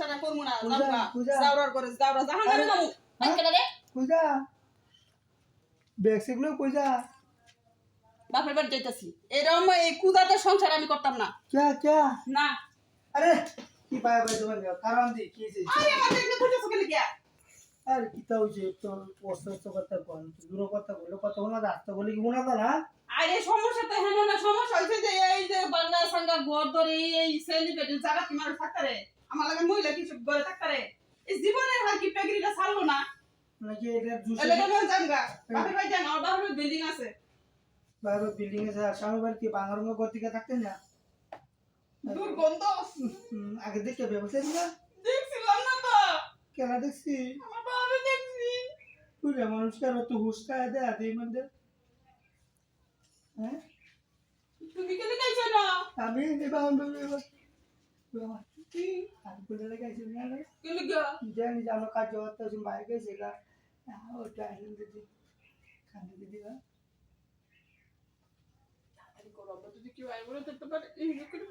সংসার করব না। জাউরার করে জাউরা যাব। বাপের বাড়ি যাইতেছি। এরকম এই কুদাতে সংসার আমি করতাম না। ক্যা ক্যা না। আরে কি পায় পায় তোমার কারণ দি কি হয়েছে? আরে আমার দেখলে আর কিতা হয়েছে? তোর কষ্ট কথা কন দূর কথা বলল কথা বলো রাস্তা বলে কি মনে না? আরে সমস্যা তো হেন না সমস্যা হয়েছে যে এই যে বাংলা সাঙ্গা ঘর ধরে এই সেলিব্রিটি জায়গা কি মানুষ থাকতারে আমার লাগে মহিলা কিছু ঘরে থাকতারে এই জীবনের হার কি পেগরিটা ছাড়লো না? নাকি এটা জুসে এলে কেমন জানগা। বাপের বিল্ডিং আছে। বিল্ডিং আর স্বামী বাড়ি কি বাংলার ঘর থেকে থাকতেন না? দুর্গন্ধ। আগে দেখে ব্যবস্থা না? দেখছিলাম না তো। কেনা দেখছি? আমার বাবা দেখছি। পুরা মানুষকে আর অত হুশ খায় দেয় আদে মধ্যে হ্যাঁ তুমি কেন খাইছো না আমি গা জানি যে আমরা কাজ আসুন বাইরে গেছে গা ওটা আইলেন দিদি খান্দি দিদি গা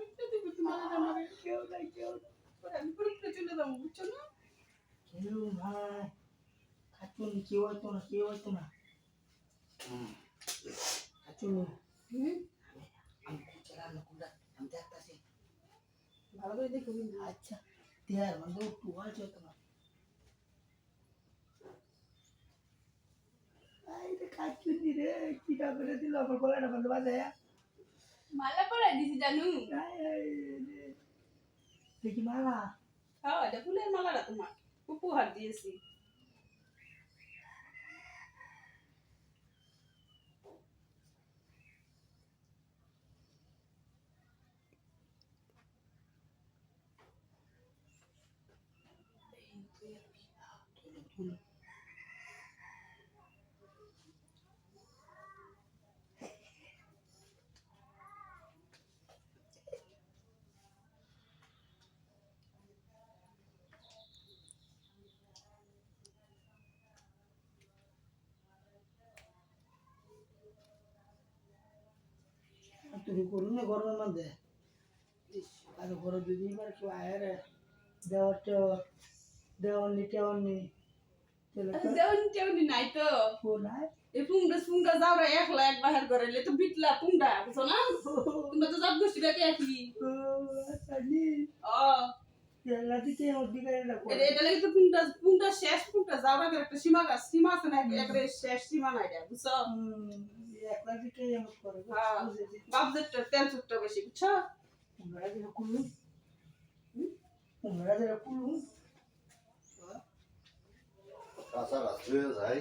কেউ দিবে তোমার আমারে কেউ হয়তো না কেউ হয়তো না খাচুন ভালো করে দেখো আচ্ছা দেয়ার মধ্যে একটু আছে হয়তো না রে খাচুন করে দিল? আমার গলাটা বন্ধ বাজায় মালা পরাই দিছি জানু। দেখি মালা। হ্যাঁ এটা ফুলের মালাটা তোমার। উপহার দিয়েছি। তুমি করুন না গরমের মধ্যে। আর ঘরে যদি কেউ আয় রে দেওয়ার টেওয়ার দেওয়ার নি টেওয়ার নি তাহলে তো যেমন তেমনি নাই তো। আয় এই পুংটা পুংটা যাওরা একলা এক বাহির করে লে তো বিটলা পুংটা বুঝছ না? তোমরা তো সব গোষ্ঠী দেখে একই ও আচ্ছা এটা লাগে তো পুংটা পুংটা শেষ পুংটা যাওরা একটা সীমা সীমা আছে না একবারে শেষ সীমা নাই বুঝছ? একলা দিকে এমন করে হ্যাঁ। বাপদের বেশি বুঝছ? তোমরা যেটা কাঁচা গাছ হয়ে যায়